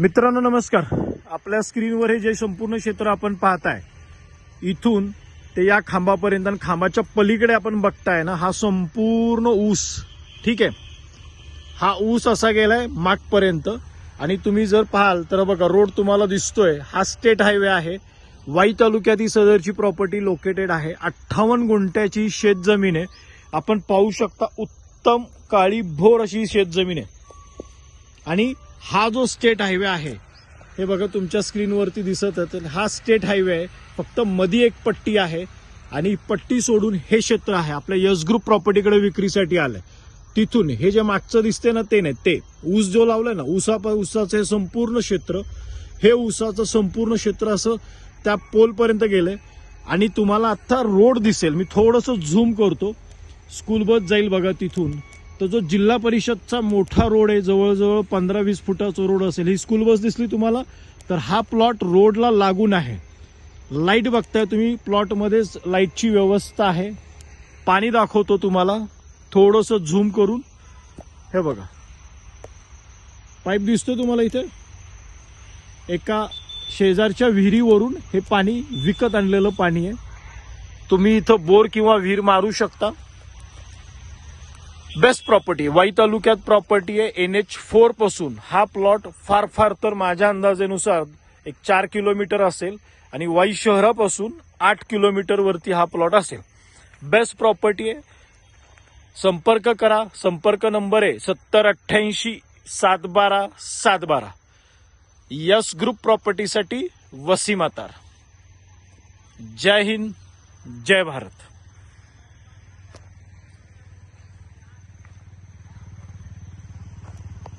मित्रांनो नमस्कार. आपल्या स्क्रीनवर हे जे संपूर्ण क्षेत्र आपण पाहताय इथून ते या खांबापर्यंत आणि खांबाच्या पलीकडे आपण बघताय ना हा संपूर्ण ऊस. ठीक आहे? हा ऊस असा गेलाय मागपर्यंत. आणि तुम्ही जर पाहाल तर बघा रोड तुम्हाला दिसतोय. हा स्टेट हायवे आहे. वाई तालुक्यात ही सदरची प्रॉपर्टी लोकेटेड आहे. अठ्ठावन्न गुंठ्याची शेत जमीन आहे. आपण पाहू शकता उत्तम काळी भोर अशी शेत जमीन आहे. आणि हा जो स्टेट हायवे आहे हे बघा तुमच्या स्क्रीनवरती दिसत आहे तर हा स्टेट हायवे आहे फक्त मध्ये एक पट्टी आहे आणि पट्टी सोडून हे क्षेत्र आहे. आपल्या यश ग्रुप प्रॉपर्टीकडे विक्रीसाठी आलंय. तिथून हे जे मागचं दिसते ना ते नाही ते. ऊस जो लावलाय ना ऊसा ऊसाचं हे संपूर्ण क्षेत्र हे ऊसाचं संपूर्ण क्षेत्र असं त्या पोलपर्यंत गेलंय. आणि तुम्हाला आत्ता रोड दिसेल. मी थोडंसं झूम करतो. स्कूल बस जाईल बघा तिथून. तर जो जिल्हा परिषदचा मोठा रोड आहे जवळजवळ पंधरा वीस फुटाचा रोड असेल ही स्कूल बस दिसली तुम्हाला? तर हा प्लॉट रोडला लागून आहे. लाइट बघताय तुम्ही प्लॉटमध्येच लाईटची व्यवस्था आहे. पाणी दाखवतो तुम्हाला. थोडंसं झूम करून. हे बघा. पाईप दिसतो तुम्हाला इथे? एका शेजारच्या विहिरीवरून हे पाणी विकत आणलेलं पाणी आहे. तुम्ही इथं बोर किंवा विहीर मारू शकता. बेस्ट प्रॉपर्टी वाई तालुक्यात प्रॉपर्टी आहे एन एच फोरपासून. हा प्लॉट फार फार तर माझ्या अंदाजेनुसार एक चार किलोमीटर असेल आणि वाई शहरापासून आठ किलोमीटर वरती हा प्लॉट असेल. बेस्ट प्रॉपर्टी आहे. संपर्क करा. संपर्क नंबर आहे सत्तर अठ्ठ्याऐंशी सात बारा सात बारा. यस ग्रुप प्रॉपर्टीसाठी वसीमातार जय हिंद जय भारत.